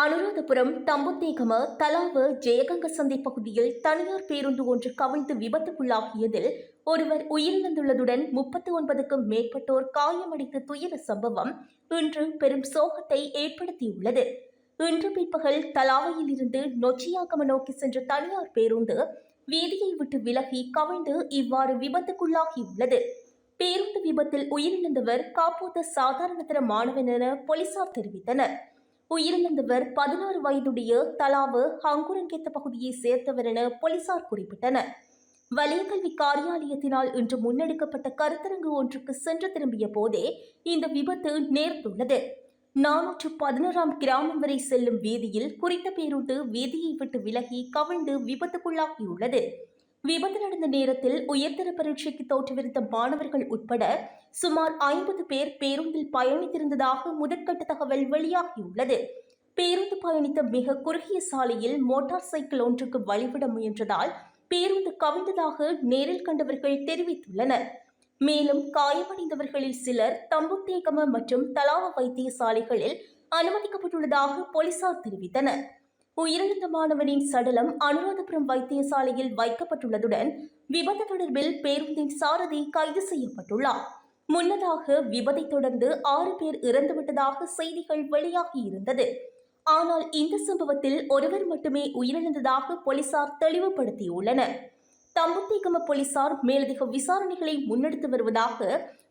அனுராதபுரம் தம்புத்தேகம தலாவ ஜெயகங்க சந்தை பகுதியில் தனியார் பேருந்து ஒன்று கவிழ்ந்து விபத்துக்குள்ளாகியதில் ஒருவர் உயிரிழந்துள்ளதுடன் முப்பத்தி ஒன்பதுக்கும் மேற்பட்டோர் காயமடைந்த துயர சம்பவம் இன்று பெரும் சோகத்தை ஏற்படுத்தியுள்ளது. இன்று பிற்பகல் தலாவையில் இருந்து நொச்சியாகம நோக்கி சென்ற தனியார் பேருந்து வீதியை விட்டு விலகி கவிழ்ந்து இவ்வாறு விபத்துக்குள்ளாகியுள்ளது. பேருந்து விபத்தில் உயிரிழந்தவர் காப்போத்த சாதாரணதர மாணவன் என போலீசார் தெரிவித்தனர். உயிரிழந்தவர் பதினாறு வயதுடைய தலாவு ஹங்குரங்கேத்த பகுதியை சேர்ந்தவர் என போலீசார் குறிப்பிட்டனர். வலயக்கல்வி காரியாலயத்தினால் இன்று முன்னெடுக்கப்பட்ட கருத்தரங்கு ஒன்றுக்கு சென்று திரும்பிய போதே இந்த விபத்து நேர்ந்துள்ளது. நானூற்று பதினோராம் கிராமம் வரை செல்லும் வீதியில் குறித்த பேருந்து வீதியை விட்டு விலகி கவிழ்ந்து விபத்துக்குள்ளாகியுள்ளது. விபத்து நடந்த நேரத்தில் உயர்தர பரீட்சைக்கு தோற்றுவிருந்த மாணவர்கள் உட்பட சுமார் ஐம்பது பேர் பேருந்தில் பயணித்திருந்ததாக முதற்கட்ட தகவல் வெளியாகியுள்ளது. பேருந்து பயணித்த மிக குறுகிய சாலையில் மோட்டார் சைக்கிள் ஒன்றுக்கு வழிவிட முயன்றதால் பேருந்து கவிழ்ந்ததாக நேரில் கண்டவர்கள் தெரிவித்துள்ளனர். மேலும் காயமடைந்தவர்களில் சிலர் தம்புத்தேகம மற்றும் தலாவ வைத்தியசாலைகளில் அனுமதிக்கப்பட்டுள்ளதாக போலீசார் தெரிவித்தனர். உயிரிழந்த மாணவனின் சடலம் அனுராதபுரம் வைத்தியசாலையில் வைக்கப்பட்டுள்ளதுடன் விபத்து தொடர்பில் பேருந்தின் சாரதி கைது செய்யப்பட்டுள்ளார். முன்னதாக விபத்தை தொடர்ந்து ஆறு பேர் இறந்துவிட்டதாக செய்திகள் வெளியாகியிருந்தது. ஆனால் இந்த சம்பவத்தில் ஒருவர் மட்டுமே உயிரிழந்ததாக போலீசார் தெளிவுபடுத்தியுள்ளனர். தம்புத்தேகம போலீசார் மேலதிக விசாரணைகளை முன்னெடுத்து வருவதாக